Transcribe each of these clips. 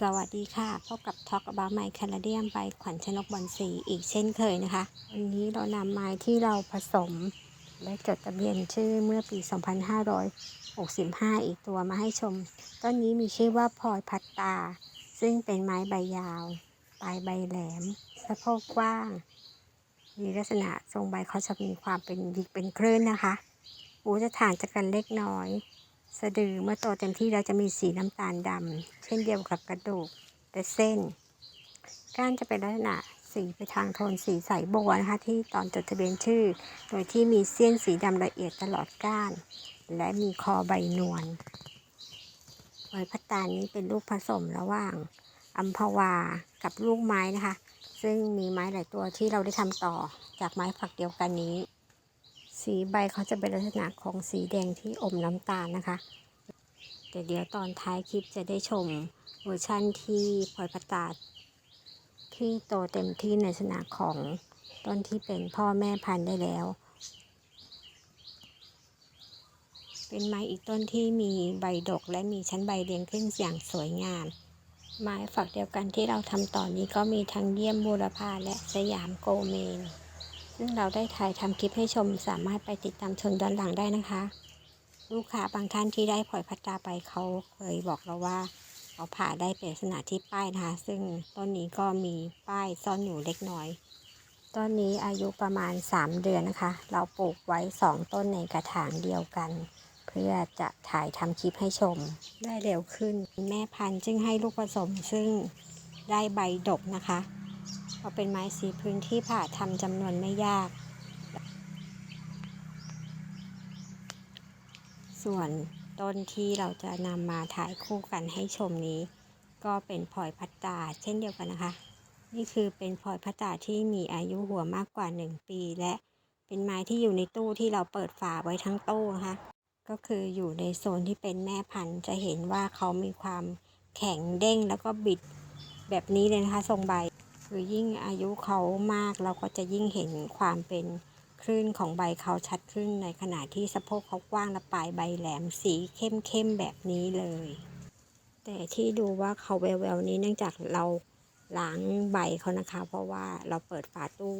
สวัสดีค่ะ พบกับ Talk about My Canadian by ขวัญชนกบอลสีอีกเช่นเคยนะคะ วันนี้เรานำไม้ที่เราผสม และจดทะเบียนชื่อเมื่อปี 2565 อีกตัวมาให้ชม ต้นนี้มีชื่อว่าพลอยพัตตา ซึ่งเป็นไม้ใบยาว ปลายใบแหลม สะโพกกว้าง มีลักษณะทรงใบเขาจะมีความเป็นหยิกเป็นคลื่นนะคะหูจะถ่างจากกันเล็กน้อย สะดือเมื่อโตเต็มที่แล้วจะมีสีน้ำตาลดำเช่นเดียวกับกระดูกและเส้น ก้านจะเป็นลักษณะสีไปทางโทนสีใสบัวนะคะที่ตอนจดทะเบียนชื่อ โดยที่มีเส้นสีดำละเอียดตลอดก้าน และมีคอใบนวลไว้พัตตานี้เป็นลูกผสมระหว่างอัมพวากับลูกไม้นะคะ ซึ่งมีไม้หลายตัวที่เราได้ทำต่อจากไม้ฝักเดียวกันนี้ สีใบเขาจะเป็นลักษณะของสีแดงที่อมน้ำตาลนะคะ แต่เดี๋ยวตอนท้ายคลิปจะได้ชมเวอร์ชั่นที่พลอยประตาดที่โตเต็มที่ในลักษณะของต้นที่เป็นพ่อแม่พันธุ์ได้แล้ว เป็นไม้อีกต้นที่มีใบดกและมีชั้นใบเรียงขึ้นอย่างสวยงาม ไม้ฝักเดียวกันที่เราทำตอนนี้ก็มีทั้งเยี่ยมบูรพาและสยามโกเมน ซึ่งเราได้ถ่ายทำคลิปให้ชมสามารถไปติดตามชมด้านหลังได้นะคะ ลูกค้าบางท่านที่ได้ปล่อยพัตตาไปเขาเคยบอกเราว่าเขาผ่าได้เป็นลักษณะที่ป้ายนะคะ ซึ่งต้นนี้ก็มีป้ายซ่อนอยู่เล็กน้อยต้นนี้อายุประมาณ 3 เดือนนะคะ เราปลูกไว้ 2 ต้นในกระถางเดียวกัน เพื่อจะถ่ายทำคลิปให้ชม ได้เร็วขึ้น แม่พันธุ์จึงให้ลูกผสมซึ่งได้ใบดกนะคะ ราะเป็นไม้สีพื้นที่ผ่าทำจำนวนไม่ยาก ส่วนต้นที่เราจะนำมาถ่ายคู่กันให้ชมนี้ ก็เป็นพลอยพัตตาเช่นเดียวกันนะคะ นี่คือเป็นพลอยพัตตาที่มีอายุหัวมากกว่า 1 ปี และเป็นไม้ที่อยู่ในตู้ที่เราเปิดฝาไว้ทั้งตู้นะคะก็คืออยู่ในโซนที่เป็นแม่พันธุ์จะเห็นว่าเขามีความแข็งเด้งแล้วก็บิดแบบนี้เลยนะคะทรงใบ คือยิ่งอายุเขามากเราก็จะยิ่งเห็นความเป็นคลื่นของใบเขาชัดขึ้นในขณะที่สะโพกเขากว้างและปลายใบแหลมสีเข้มๆแบบนี้เลย แต่ที่ดูว่าเขาแววๆนี้เนื่องจากเราล้างใบเขานะคะ เพราะว่าเราเปิดฝาตู้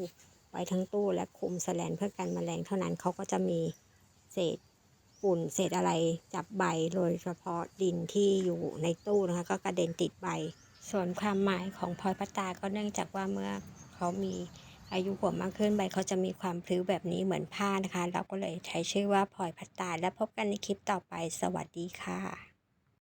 ไว้ทั้งตู้และคุมแสลนเพื่อกันแมลงเท่านั้นเขาก็จะมีเศษฝุ่นเศษอะไรจับใบโดยเฉพาะดินที่อยู่ในตู้นะคะ ก็กระเด็นติดใบ ส่วนความหมายของพลอยพัตตาก็เนื่องจากว่าเมื่อเขามีอายุหัวมากขึ้นใบเขาจะมีความพลิ้วแบบนี้เหมือนผ้านะคะ เราก็เลยใช้ชื่อว่าพลอยพัตตาและพบกันในคลิปต่อไปสวัสดีค่ะ